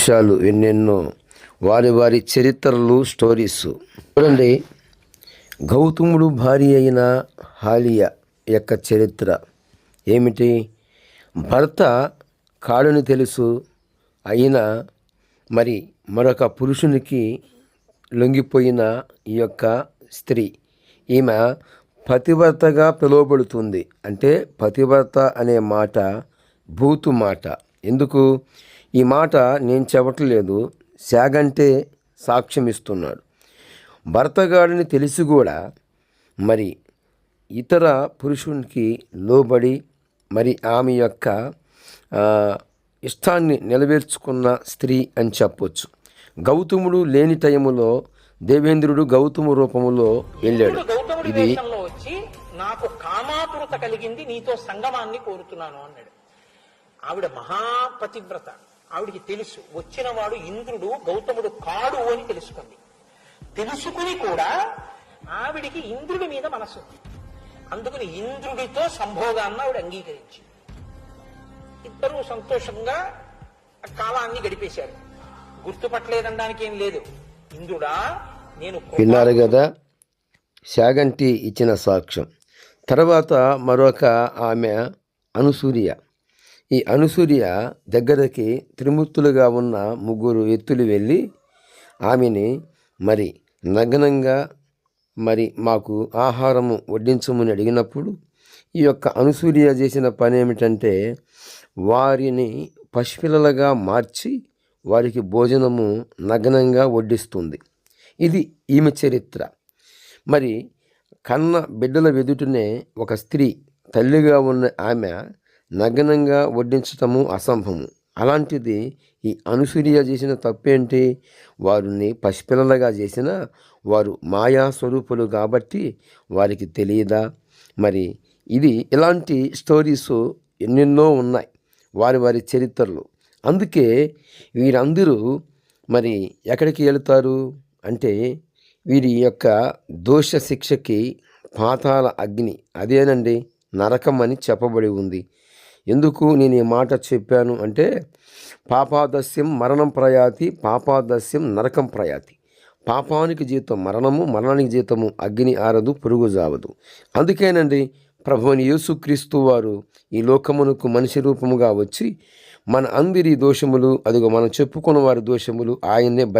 విషయాలు ఎన్నెన్నో వారి వారి చరిత్రలు స్టోరీస్ చూడండి గౌతముడు భార్య అయిన హాలియ యొక్క చరిత్ర. ఏమిటి? భర్త కాడుని తెలుసు అయినా మరి మరొక పురుషునికి లొంగిపోయిన ఈ యొక్క స్త్రీ. ఈమె పతివ్రతగా పిలువబడుతుంది. అంటే పతివ్రత అనే మాట భూతు మాట. ఎందుకు? ఈ మాట నేను చెప్పట్లేదు శాగంటే సాక్ష్యం ఇస్తున్నాడు భర్తగాడిని తెలిసి కూడా మరి ఇతర పురుషునికి లోబడి మరి ఆమె యొక్క ఇష్టాన్ని నెరవేర్చుకున్న స్త్రీ అని చెప్పొచ్చు. గౌతముడు లేని టైములో దేవేంద్రుడు గౌతము రూపములో వెళ్ళాడు. ఇది నాకు కామాతురత కలిగింది నీతో సంగమాన్ని కోరుతున్నాను అన్నాడు. ఆవిడ మహాపతివ్రత. ఆవిడికి తెలుసు. వచ్చినవాడు ఇంద్రుడు గౌతముడు కాడు అని తెలుసుకుంది. తెలుసుకుని కూడా ఆవిడికి ఇంద్రుడి మీద మనసు అందుకని ఇంద్రుడితో సంభోగాన్ని ఆవిడ అంగీకరించి ఇద్దరూ సంతోషంగా ఆ కాలాన్ని గడిపేశారు. గుర్తుపట్టలేదనడానికి ఏం లేదు. ఇంద్రుడా నేను విన్నారు కదా శాగంటి ఇచ్చిన సాక్ష్యం. తర్వాత మరొక ఆమె అనుసూర్య. ఈ అనుసూర్య దగ్గరకి త్రిమూర్తులుగా ఉన్న ముగ్గురు ఎత్తులు వెళ్ళి ఆమెని మరి నగ్నంగా మరి మాకు ఆహారము వడ్డించమని అడిగినప్పుడు ఈ యొక్క అనుసూర్య చేసిన పని ఏమిటంటే వారిని పసిపిల్లలుగా మార్చి వారికి భోజనము నగ్నంగా వడ్డిస్తుంది. ఇది ఈమె చరిత్ర. మరి కన్న బిడ్డల వెదుటనే ఒక స్త్రీ తల్లిగా ఉన్న ఆమె నగ్నంగా వడ్డించటము అసంభవము. అలాంటిది ఈ అనుసూర్య చేసిన తప్పేంటి? వారిని పసిపిల్లలుగా చేసిన వారు మాయా స్వరూపులు కాబట్టి వారికి తెలియదా? మరి ఇది ఇలాంటి స్టోరీస్ ఎన్నెన్నో ఉన్నాయి వారి వారి చరిత్రలు. అందుకే వీరందరూ మరి ఎక్కడికి వెళుతారు? అంటే వీరి యొక్క దోష శిక్షకి పాతాల అగ్ని అదేనండి నరకం అని చెప్పబడి ఉంది. ఎందుకు నేను ఈ మాట చెప్పాను అంటే పాపాదస్యం మరణం ప్రయాతి పాపాదస్యం నరకం ప్రయాతి. పాపానికి జీతం మరణము మరణానికి జీతము అగ్ని ఆరదు పురుగు జావదు. అందుకేనండి ప్రభుని యేసుక్రీస్తు వారు ఈ లోకమునకు మనిషి రూపముగా వచ్చి మన అందరి దోషములు అదిగో మనం చెప్పుకున్న వారి దోషములు ఆయన్నే భరి